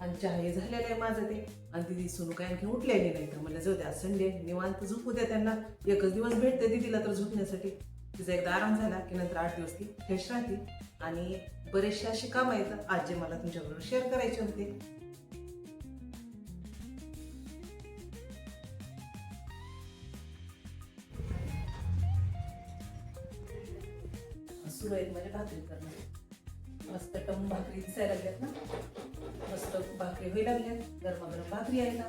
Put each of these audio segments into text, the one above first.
आणि चहा हे झालेलं आहे माझं ते. आणि दिदी सोनू काय आणखी उठलेली नाही तर म्हणलं जाऊ द्या संडे निवांत झोपू द्या त्यांना. एकच दिवस भेटते दिदीला तर झोपण्यासाठी. तिचा एकदा आराम झाला की नंतर आठ दिवस ती फ्रेश राहते. आणि बरेचसे असे कामं आहेत. आज जे मला तुमच्याबरोबर शेअर करायचे होते. सुरू आहेत म्हणजे भाकरी करणार. मस्त टम भाकरी दिसायला लागल्यात ना. मस्त भाकरी व्हायला लागल्या. गरमागरम भाकरी आहे ना.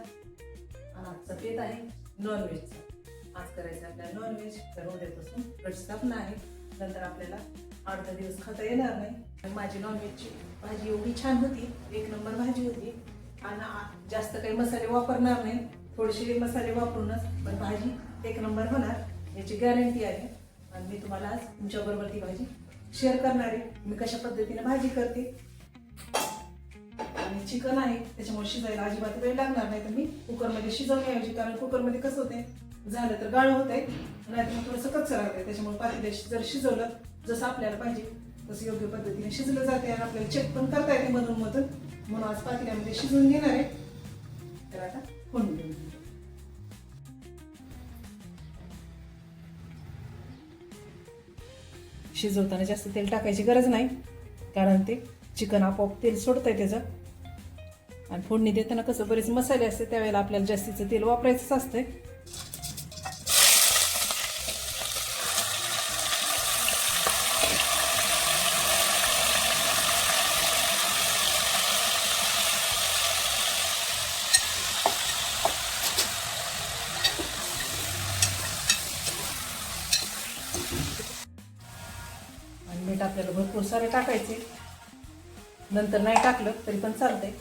आणि आजचा पेत आहे नॉनव्हेजचा आज करायचं आपल्याला नॉनव्हेज तर उद्यापासून गट आहे. नंतर आपल्याला आठ दहा दिवस खाता येणार नाही. माझी नॉनव्हेजची भाजी एवढी छान होती. एक नंबर भाजी होती. आणि जास्त काही मसाले वापरणार नाही. थोडेसे मसाले वापरूनच पण भाजी एक नंबर होणार. याची गॅरंटी आहे. आणि मी तुम्हाला आज तुमच्याबरोबर ती भाजी शेअर करणार आहे. मी कशा पद्धतीने भाजी करते चिकन आहे त्याच्यामुळे शिजायला अजिबात वेळ लागणार नाही. तर मी कुकरमध्ये शिजवण्याऐवजी कारण कुकरमध्ये कसं होते झालं तर गाळ होत आहे नाही मग थोडंसं कच्चं राहतंय. त्याच्यामुळे पातेले जर शिजवलं जसं आपल्याला पाहिजे तसं योग्य पद्धतीने शिजलं जाते आणि आपल्याला चेक पण करता येते मधून मधून. म्हणून आज पातेल्यामध्ये शिजवून घेणार आहे. तर आता फोडून घेऊन शिजवताना जास्त तेल टाकायची गरज नाही कारण ते चिकन आपोआप तेल सोडतंय त्याचं. आणि फोडणी देताना कसं बरेच मसाले असते त्यावेळेला आपल्याला जास्तीचं तेल वापरायचंच असतंय. आणि मीठ आपल्याला भरपूर सारे टाकायचे नंतर नाही टाकलं तरी पण चालतंय.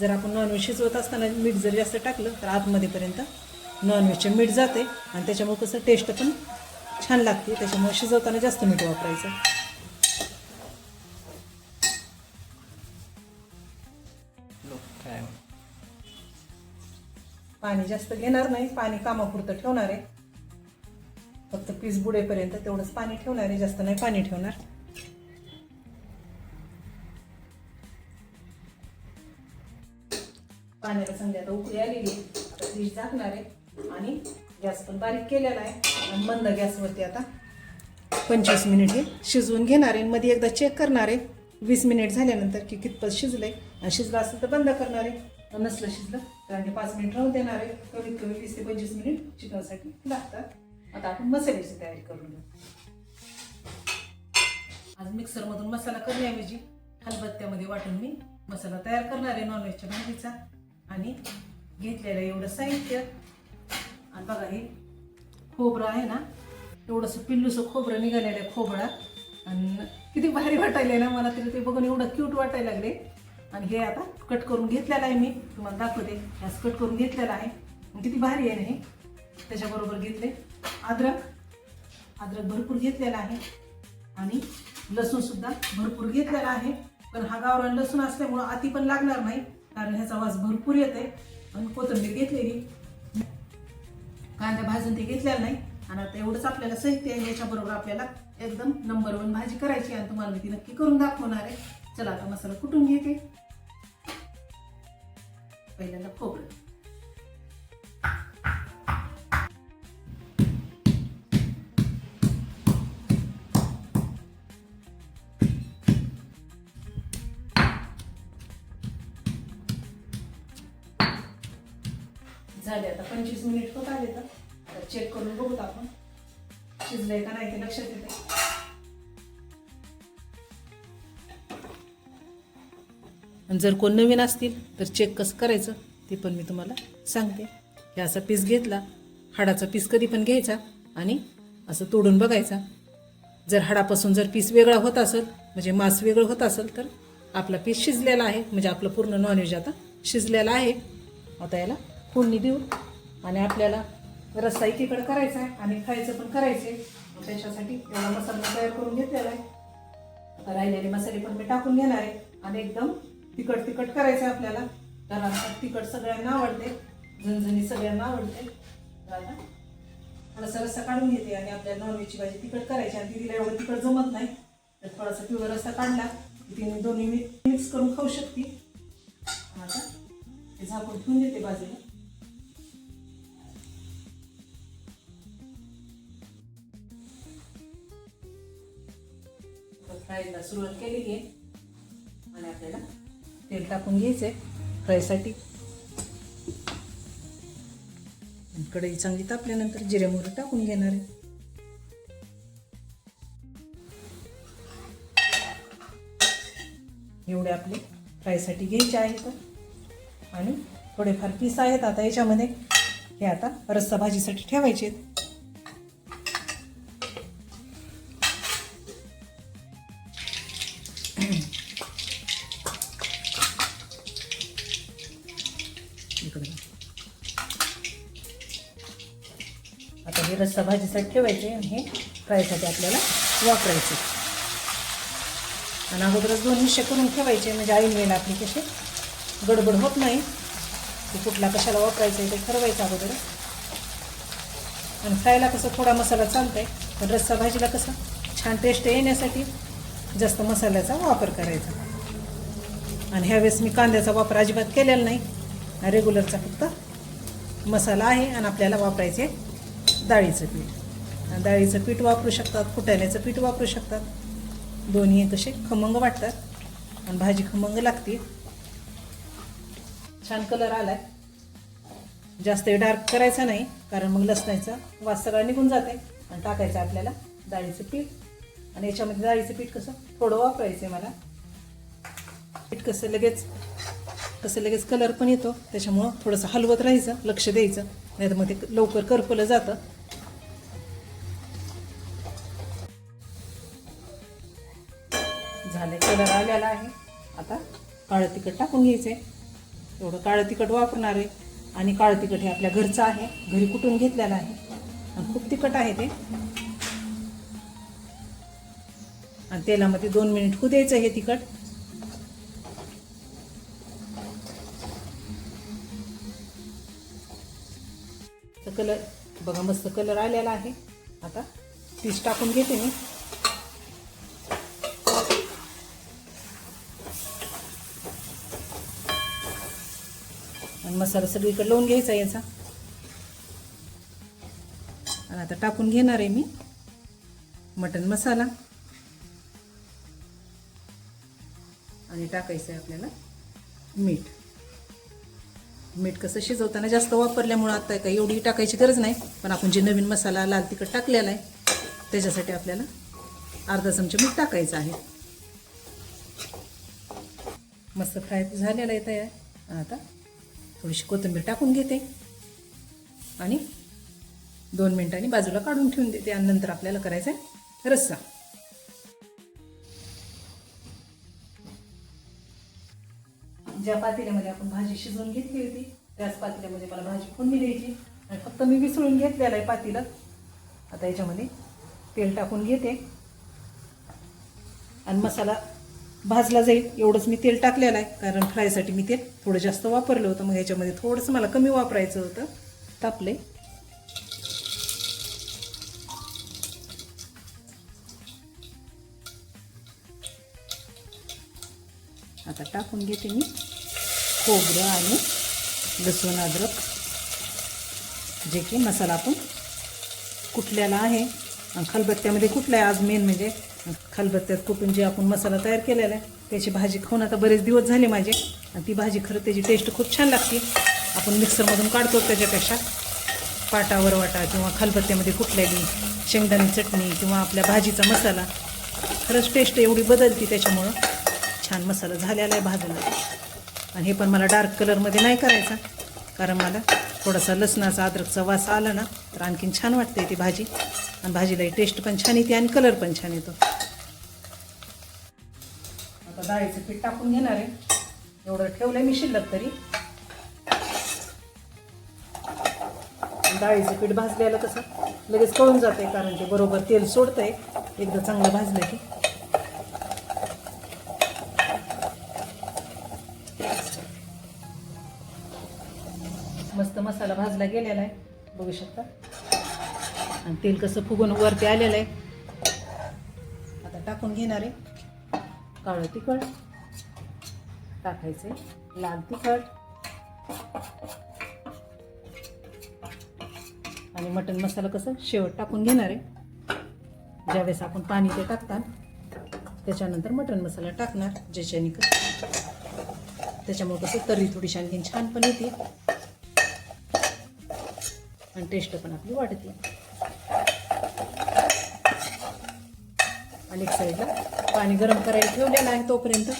जर आपण नॉनव्हेज शिजवत असताना मीठ जर जास्त टाकलं तर आतमध्येपर्यंत नॉनव्हेजचे मीठ जाते. आणि त्याच्यामुळे कसं टेस्ट पण छान लागते. त्याच्यामुळे शिजवताना जास्त मीठ वापरायचं. पाणी जास्त घेणार नाही. पाणी कामापुरतं ठेवणार आहे. फक्त पीस बुडेपर्यंत तेवढंच पाणी ठेवणार आहे. जास्त नाही पाणी ठेवणार. पाण्याला समजा आता उकळी आलेली आहे. आता पीस झाकणार आहे. आणि गॅस पण बारीक केलेला आहे. आणि मंद गॅसवरती आता पंचवीस मिनिट हे शिजवून घेणार आहे. मध्ये एकदा चेक करणार आहे. वीस मिनिट झाल्यानंतर की कितपत शिजलंय. आणि शिजलं असेल तर बंद करणार आहे. नसलं शिजलं तर आणि पाच मिनिट राहून देणार आहे. कमीत कमी वीस ते पंचवीस मिनिट चिकनसाठी लागतात. आता आपण मसाल्याची तयारी करून घेऊ. आज मिक्सरमधून मसाला करण्याऐवजी खलबत्त्यामध्ये वाटून मी मसाला तयार करणार आहे. नॉनव्हेजच्या भाजीचा. आणि घेतलेलं एवढं साहित्य. आणि बघा हे खोबरं आहे ना एवढंसं पिल्लूचं खोबरं निघालेलं आहे खोबरा आणि किती भारी वाटायला ना मला तरी ते बघून एवढं क्यूट वाटायला लागले. आणि हे आता कट करून घेतलेलं आहे मी. तुम्हाला दाखवते. आज कट करून घेतलेलं आहे. आणि किती भारी आहे ना हे. त्याच्याबरोबर घेतले अद्रक. अद्रक भरपूर घेतलेला आहे. आणि लसूणसुद्धा भरपूर घेतलेला आहे. पण हा गावरान लसूण असल्यामुळं अति पण लागणार नाही. कारण ह्याचा वास भरपूर येत आहे आणि कोथिंबीर घेतलेली. कांदा भाजून ते घेतलेला नाही. आणि आता एवढंच आपल्याला साहित्य आहे याच्याबरोबर आपल्याला एकदम नंबर वन भाजी करायची आणि तुम्हाला मी ती नक्की करून दाखवणार आहे. चला आता मसाला कुटून घेते. पहिल्यांदा खोबरं. झाले आता पंचवीस मिनिट होत आले तर. आता चेक करून बघूत आपण. शिजलंय का नाही ते लक्षात येते आणि जर कोण नवीन असतील तर चेक कसं करायचं ते पण मी तुम्हाला सांगते. हे असा पीस घेतला. हाडाचा पीस कधी पण घ्यायचा आणि असं तोडून बघायचा. जर हाडापासून जर पीस वेगळा होत असेल म्हणजे मांस वेगळं होत असेल तर आपला पीस शिजलेला आहे. म्हणजे आपलं पूर्ण नॉनव्हेज आता शिजलेलं आहे. आता याला फोडणी देऊ आणि आपल्याला रस्सा एकीकडे करायचा आहे आणि खायचं पण करायचं आहे त्याच्यासाठी एवढा मसाला तयार करून घेतलेला आहे. राहिलेले मसाले पण मी टाकून घेणार आहे. आणि एकदम तिखट तिखट करायचं आहे आपल्याला. तर आता तिखट सगळ्यांना आवडते. झणझणी सगळ्यांना आवडते. आता थोडासा रस्सा काढून घेते आणि आपल्या नॉनव्हेजची भाजी तिखट करायची आणि तिला एवढं तिखट जमत नाही. तर थोडासा पिवळा रस्सा काढला. तिने दोन्ही मिक्स करून खाऊ शकते. आता ते झाकून ठेवून देते बाजूला. फ्रायला सुरुवात केलेली आहे आणि आपल्याला तेल टाकून घ्यायचं आहे फ्रायसाठी कढई चांगली तापल्यानंतर जिरे मोहरी टाकून घेणार आहे. एवढे आपले फ्रायसाठी घ्यायचे आहेत. आणि थोडेफार पीस आहेत आता याच्यामध्ये. हे आता रस्सा भाजीसाठी ठेवायचे आहेत. थोडंसं भाजीसाठी ठेवायचे आणि हे फ्रायसाठी आपल्याला वापरायचे. आणि अगोदरच दोन हिस्से करून ठेवायचे म्हणजे ऐन वेळेला आपली कशी गडबड होत नाही. की कुठला कशाला वापरायचं आहे ते ठरवायचं अगोदर आणि फ्रायला कसं थोडा मसाला चालतंय पण रस्सा भाजीला कसं छान टेस्ट येण्यासाठी जास्त मसाल्याचा वापर करायचा. आणि ह्यावेळेस मी कांद्याचा वापर अजिबात केलेला नाही. रेग्युलरचा फक्त मसाला आहे आणि आपल्याला वापरायचे डाळीचं पीठ. डाळीचं पीठ वापरू शकतात फुटाण्याचं पीठ वापरू शकतात. दोन्ही कसे खमंग वाटतात आणि भाजी खमंग लागते. छान कलर आलाय. जास्त डार्क करायचा नाही कारण मग लसणाचा वास सगळा निघून जाते आणि टाकायचं आपल्याला डाळीचं पीठ. आणि याच्यामध्ये डाळीचं पीठ कसं थोडं वापरायचं आहे मला. पीठ कसं लगेच कसं लगेच कलर पण येतो. त्याच्यामुळं थोडंसं हलवत राहायचं लक्ष द्यायचं. नाही तर मग ते लवकर करपलं जातं. कलर आलेला आहे. आता काळं तिखट टाकून घ्यायचं आहे एवढं काळं तिखट वापरणार आहे. आणि काळं तिखट हे आपल्या घरचं आहे. घरी कुठून घेतलेलं आहे. आणि खूप तिखट आहे ते. आणि तेलामध्ये दोन मिनिट होऊ द्यायचं हे तिखट. तर कलर बघा मस्त कलर आलेला आहे. आता तीस टाकून घेते मी आणि मसाला सगळीकडे लावून घ्यायचा याचा. आणि आता टाकून घेणार आहे मी मटन मसाला. आणि टाकायचं आहे आपल्याला मीठ. मीठ कसं शिजवताना जास्त वापरल्यामुळं आता काही एवढी टाकायची गरज नाही पण आपण जे नवीन मसाला लाल तिखट टाकलेला आहे त्याच्यासाठी आपल्याला अर्धा चमचा मीठ टाकायचं आहे. मस्त फ्राय झालेला आहे तयार. आता थोडीशी कोथिंबीर टाकून घेते. आणि दोन मिनिटांनी बाजूला काढून ठेवून देते. आणि नंतर आपल्याला करायचा आहे रस्सा. ज्या पातेल्यामध्ये आपण भाजी शिजवून घेतली होती त्याच पातेल्यामध्ये मला भाजी फोडणी द्यायची. आणि फक्त मी विसळून घेतलेलं आहे पातीला. आता याच्यामध्ये तेल टाकून घेते. आणि मसाला भाजला जाईल. एवढंच मी तेल टाकलेलं आहे. कारण फ्रायसाठी मी तेल थोडं जास्त वापरलं होतं. मग याच्यामध्ये थोडंसं मला कमी वापरायचं होतं. तापले. आता टाकून घेते मी खोबरं आणि लसूण अद्रक जे की मसाला आपण कुठल्याला आहे खलबत्त्यामध्ये कुठला आहे आज मेन म्हणजे? खलबत्त्यात कुठून जे आपण मसाला तयार केलेला आहे त्याची भाजी खाऊन आता बरेच दिवस झाले माझे. आणि ती भाजी खरं त्याची टेस्ट खूप छान लागते. आपण मिक्सरमधून काढतो त्याच्यापेक्षा. पाटावर वाटा किंवा खलबत्त्यामध्ये कुठल्याही शेंगदाणी चटणी किंवा आपल्या भाजीचा मसाला खरंच टेस्ट एवढी बदलते त्याच्यामुळं छान मसाला झालेला आहे भाजला आणि हे पण मला डार्क कलरमध्ये नाही करायचा कारण मला थोडासा लसणाचा अद्रकचा वास आला ना तर आणखीन छान वाटते ती भाजी. आणि भाजीलाही टेस्ट पण छान येते आणि कलर पण छान येतो. आता डाळीचं पीठ टाकून घेणार आहे. एवढं ठेवलं मी शिल्लक तरी. डाळीचं पीठ भाजलेलं कसं लगेच कळून जाते कारण ते बरोबर तेल सोडतंय. एकदा चांगलं भाजलं की. मस्त मसाला भाजला गेलेला आहे. बघू शकता. आणि तेल कसं फुगून वरती आलेलं आहे. आता टाकून घेणार आहे. काळं तिखट टाकायचे लाल तिखट आणि मटण मसाला कसं शेवट टाकून घेणार आहे. ज्यावेळेस आपण पाणी ते टाकतात त्याच्यानंतर मटण मसाला टाकणार ज्याच्याने कसं त्याच्यामुळे कसं तरी थोडीशी आणखीन छान पण येते. आणि टेस्ट पण आपली वाढते. आणि एक साईडला पाणी गरम करायला ठेवलेलं आहे तोपर्यंत.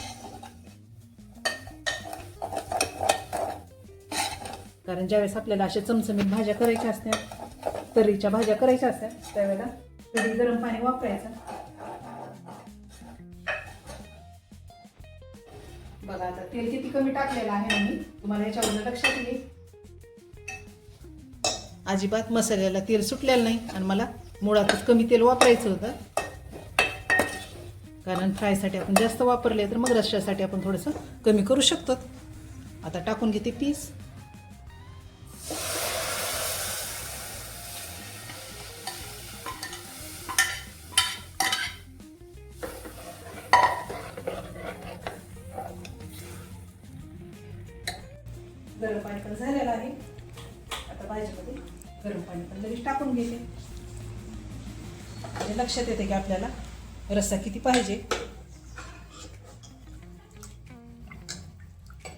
कारण ज्यावेळेस आपल्याला अशा चमचमीत भाज्या करायच्या असतात तरीच्या भाज्या करायच्या असतात त्यावेळेला कधी गरम पाणी वापरायचं. बघा आता तेल किती कमी टाकलेलं आहे मी तुम्हाला याच्यावर लक्षात येईल. अजिबात मसाल्याला तेल सुटलेलं नाही आणि मला मुळातच कमी तेल वापरायचं होतं. कारण फ्रायसाठी आपण जास्त वापरले तर मग रश्श्यासाठी आपण थोडंसं कमी करू शकतो. आता टाकून घेते पीस. गरम पाणी पण झालेलं आहे. आता भाजीमध्ये गरम पाणी पण लगेच टाकून घेते. लक्षात येते की आपल्याला रस्सा किती पाहिजे?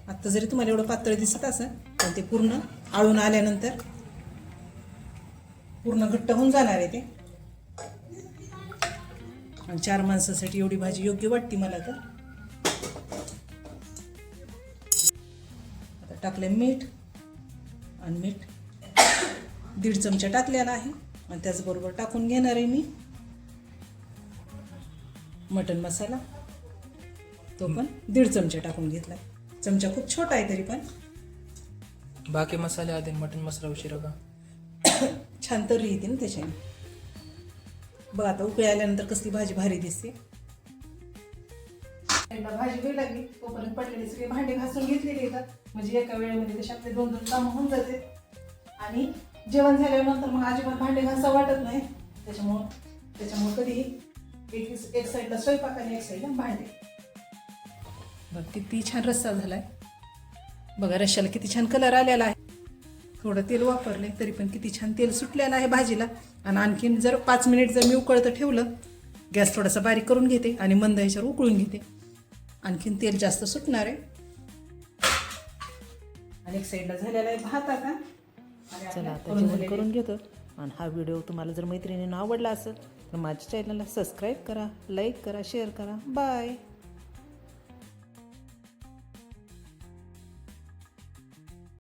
आत्ता जरी तुम्हाला एवढं पातळ दिसत असं पण ते पूर्ण आळून आल्यानंतर पूर्ण घट्ट होऊन जाणार आहे ते. आणि चार माणसासाठी एवढी भाजी योग्य वाटते मला तर. आता टाकले मीठ आणि मीठ दीड चमचा टाकलेला आहे. आणि त्याचबरोबर टाकून घेणार आहे मी मटन मसाला. तो पण दीड चमचा टाकून घेतला. चमचा खूप छोटा आहे तरी पण. बाकी मसाले आधी मटन मसाला उशिरा का? छान तर्री येते ना त्याच्याने. बघ आता उकळी आल्यानंतर कसली भाजी भारी दिसते. एकदा भाजी वेळ लागली तोपर्यंत पडलेली सगळे भांडे घासून घेतलेले येतात म्हणजे एका वेळेमध्ये तसे आपले दोन दोन कामं होऊन जाते. आणि जेवण झाल्यानंतर मग अजिबात भांडे घासा वाटत नाही. त्याच्यामुळं त्याच्यामुळं कधीही एक एक साईडला स्वयंपाक आणि एक साईडला भांडे. बघ किती छान रस्सा झालाय. बघा रश्श्याला किती छान कलर आलेला आहे. थोडं तेल वापरले तरी पण किती छान तेल सुटलेलं आहे भाजीला. आणि आणखीन जर पाच मिनिट जर मी उकळतं ठेवलं गॅस थोडासा बारीक करून घेते आणि मंद ह्याच्यावर उकळून घेते. आणखीन तेल जास्त सुटणार आहे. आणि एक साईडला झालेला आहे भात आता. चला आता करून जेवण करून घेतो. आणि हा व्हिडिओ तुम्हाला जर मैत्रिणींना आवडला असेल तर माझ्या चॅनलला सबस्क्राईब करा लाईक करा शेअर करा. बाय